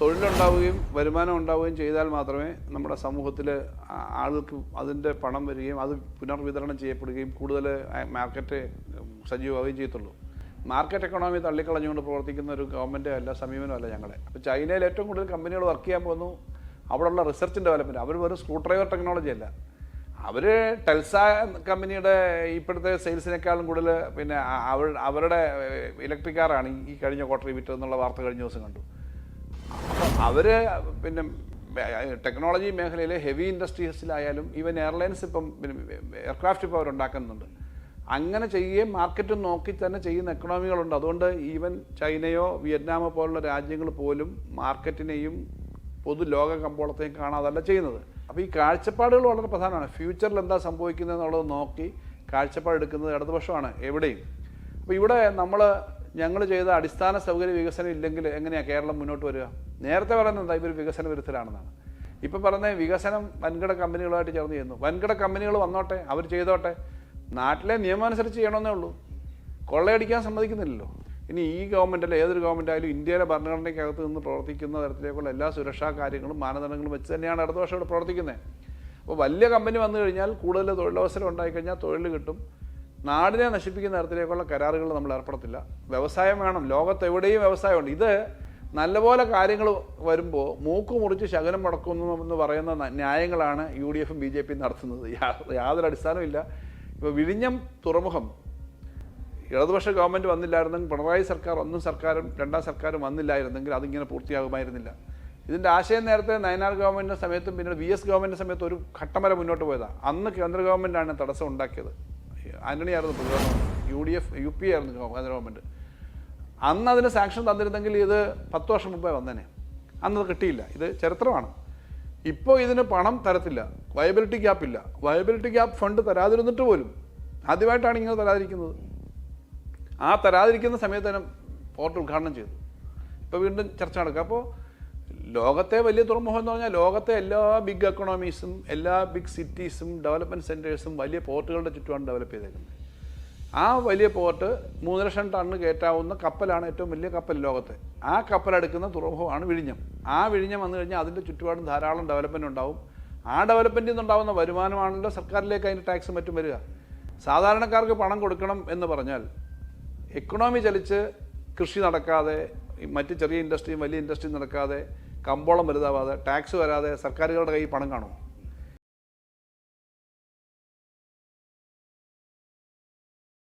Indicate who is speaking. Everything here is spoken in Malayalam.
Speaker 1: തൊഴിലുണ്ടാവുകയും വരുമാനം ഉണ്ടാവുകയും ചെയ്താൽ മാത്രമേ നമ്മുടെ സമൂഹത്തിൽ ആളുകൾക്ക് അതിന്റെ പണം വരികയും അത് പുനർവിതരണം ചെയ്യപ്പെടുകയും കൂടുതൽ മാർക്കറ്റ് സജീവമാവുകയും ചെയ്യത്തുള്ളൂ. മാർക്കറ്റ് എക്കണോമി തള്ളിക്കളഞ്ഞുകൊണ്ട് പ്രവർത്തിക്കുന്ന ഒരു ഗവൺമെന്റ് അല്ല സമീപനമല്ല ഞങ്ങളെ. അപ്പോൾ ചൈനയിൽ ഏറ്റവും കൂടുതൽ കമ്പനികൾ വർക്ക് ചെയ്യാൻ പോകുന്നു. അവിടെയുള്ള റിസർച്ച് ഡെവലപ്മെന്റ് അവർ വെറും സ്ക്രൂ ഡ്രൈവർ ടെക്നോളജി അല്ല. അവർ ടെൽസ കമ്പനിയുടെ ഇപ്പോഴത്തെ സെയിൽസിനേക്കാളും കൂടുതൽ പിന്നെ അവരുടെ ഇലക്ട്രിക് കാറാണ് ഈ കഴിഞ്ഞ ക്വാർട്ടറിൽ വിറ്റതെന്നുള്ള വാർത്ത കഴിഞ്ഞ ദിവസം കണ്ടു. അവർ പിന്നെ ടെക്നോളജി മേഖലയിലെ ഹെവി ഇൻഡസ്ട്രീസിലായാലും ഈവൻ എയർലൈൻസ് ഇപ്പം എയർക്രാഫ്റ്റ് ഇപ്പോൾ അവരുണ്ടാക്കുന്നുണ്ട്. അങ്ങനെ ചെയ്യുകയും മാർക്കറ്റ് നോക്കി തന്നെ ചെയ്യുന്ന എക്കണോമികളുണ്ട്. അതുകൊണ്ട് ഈവൻ ചൈനയോ വിയറ്റ്നാമോ പോലുള്ള രാജ്യങ്ങൾ പോലും മാർക്കറ്റിനെയും പൊതു ലോക കമ്പോളത്തെയും കാണാതല്ല ചെയ്യുന്നത്. അപ്പോൾ ഈ കാഴ്ചപ്പാടുകൾ വളരെ പ്രധാനമാണ്. ഫ്യൂച്ചറിൽ എന്താ സംഭവിക്കുന്നത് എന്നുള്ളത് നോക്കി കാഴ്ചപ്പാട് എടുക്കുന്നത് ഇടതുപക്ഷമാണ് എവിടെയും. അപ്പോൾ ഇവിടെ നമ്മൾ ഞങ്ങൾ ചെയ്ത അടിസ്ഥാന സൗകര്യ വികസനം ഇല്ലെങ്കിൽ എങ്ങനെയാണ് കേരളം മുന്നോട്ട് വരിക? നേരത്തെ പറയുന്നത് ഇവർ വികസന വിരുദ്ധരാണെന്നാണ്. ഇപ്പം പറഞ്ഞ വികസനം വൻകിട കമ്പനികളുമായിട്ട് ചേർന്ന് ചെയ്യുന്നു. വൻകിട കമ്പനികൾ വന്നോട്ടെ അവർ ചെയ്തോട്ടെ. നാട്ടിലെ നിയമം അനുസരിച്ച് ചെയ്യണമെന്നേ ഉള്ളൂ. കൊള്ളയടിക്കാൻ സമ്മതിക്കുന്നില്ലല്ലോ. ഇനി ഈ ഗവൺമെന്റ് അല്ല ഏതൊരു ഗവൺമെന്റ് ആയാലും ഇന്ത്യയിലെ ഭരണഘടനയ്ക്കകത്ത് നിന്ന് പ്രവർത്തിക്കുന്ന തരത്തിലേക്കുള്ള എല്ലാ സുരക്ഷാ കാര്യങ്ങളും മാനദണ്ഡങ്ങളും വെച്ച് തന്നെയാണ് അടുത്ത വർഷം ഇവിടെ പ്രവർത്തിക്കുന്നത്. അപ്പോൾ വലിയ കമ്പനി വന്നു കഴിഞ്ഞാൽ കൂടുതൽ തൊഴിലവസരം ഉണ്ടായിക്കഴിഞ്ഞാൽ തൊഴിൽ കിട്ടും. നാടിനെ നശിപ്പിക്കുന്ന തരത്തിലേക്കുള്ള കരാറുകൾ നമ്മൾ ഏർപ്പെടത്തില്ല. വ്യവസായം വേണം. ലോകത്ത് എവിടെയും വ്യവസായമുണ്ട്. ഇത് നല്ലപോലെ കാര്യങ്ങൾ വരുമ്പോൾ മൂക്ക് മുറിച്ച് ശകലം മുടക്കുന്നു എന്ന് പറയുന്ന ന്യായങ്ങളാണ് യു ഡി എഫും ബി ജെ പിയും നടത്തുന്നത് യാതൊരു അടിസ്ഥാനമില്ല ഇപ്പോൾ വിഴിഞ്ഞം തുറമുഖം. ഇടതുപക്ഷ ഗവൺമെന്റ് വന്നില്ലായിരുന്നെങ്കിൽ പിണറായി സർക്കാർ ഒന്നും സർക്കാരും രണ്ടാം സർക്കാരും വന്നില്ലായിരുന്നെങ്കിൽ അതിങ്ങനെ പൂർത്തിയാകുമായിരുന്നില്ല. ഇതിന്റെ ആശയം നേരത്തെ നയനാർ ഗവൺമെന്റിന്റെ സമയത്തും പിന്നീട് വി എസ് ഗവൺമെന്റിന്റെ സമയത്ത് ഒരു ഘട്ടം വരെ മുന്നോട്ട് പോയതാണ് അന്ന് കേന്ദ്ര ഗവൺമെന്റാണ് തടസ്സം ഉണ്ടാക്കിയത്. ആന്റണി ആയിരുന്നു പ്രധാനമന്ത്രി U D F U P ആയിരുന്നു കേന്ദ്ര ഗവൺമെന്റ് അന്ന് അതിന് സാങ്ഷൻ തന്നിരുന്നെങ്കിൽ ഇത് പത്ത് വർഷം മുമ്പേ വന്നേനെ. അന്നത് കിട്ടിയില്ല. ഇത് ചരിത്രമാണ്. ഇപ്പോൾ ഇതിന് പണം തരത്തില്ല. വയബിലിറ്റി ഗ്യാപ്പ് ഇല്ല. വയബിലിറ്റി ഗ്യാപ്പ് ഫണ്ട് തരാതിരുന്നിട്ട് പോലും ആദ്യമായിട്ടാണ് ഇങ്ങനെ തരാതിരിക്കുന്നത്. ആ തരാതിരിക്കുന്ന സമയത്ത് തന്നെ പോർട്ട് ഉദ്ഘാടനം ചെയ്തു. ഇപ്പോൾ വീണ്ടും ചർച്ച നടക്കുക. അപ്പോൾ ലോകത്തെ വലിയ തുറമുഖം എന്ന് പറഞ്ഞാൽ ലോകത്തെ എല്ലാ ബിഗ് എക്കണോമീസും എല്ലാ ബിഗ് സിറ്റീസും ഡെവലപ്മെന്റ് സെന്റേഴ്സും വലിയ പോർട്ടുകളുടെ ചുറ്റുമാണ് ഡെവലപ്പ് ചെയ്തേക്കുന്നത്. ആ വലിയ പോർട്ട് മൂന്ന് ലക്ഷം ടണ്ണ് കയറ്റാവുന്ന കപ്പലാണ് ഏറ്റവും വലിയ കപ്പൽ ലോകത്തെ. ആ കപ്പലെടുക്കുന്ന തുറമുഖമാണ് വിഴിഞ്ഞം. ആ വിഴിഞ്ഞം വന്നു കഴിഞ്ഞാൽ അതിന്റെ ചുറ്റുപാടും ധാരാളം ഡെവലപ്മെന്റ് ഉണ്ടാവും. ആ ഡെവലപ്മെന്റിൽ നിന്നുണ്ടാവുന്ന വരുമാനമാണല്ലോ സർക്കാരിലേക്ക് അതിന്റെ ടാക്സ് മറ്റും വരിക. സാധാരണക്കാർക്ക് പണം കൊടുക്കണം എന്ന് പറഞ്ഞാൽ എക്കണോമി ചലിച്ച് കൃഷി നടക്കാതെ മറ്റ് ചെറിയ ഇൻഡസ്ട്രിയും വലിയ ഇൻഡസ്ട്രിയും നടക്കാതെ കമ്പോളം വലുതാവാതെ ടാക്സ് വരാതെ സർക്കാരുകളുടെ കയ്യിൽ പണം കാണുമോ?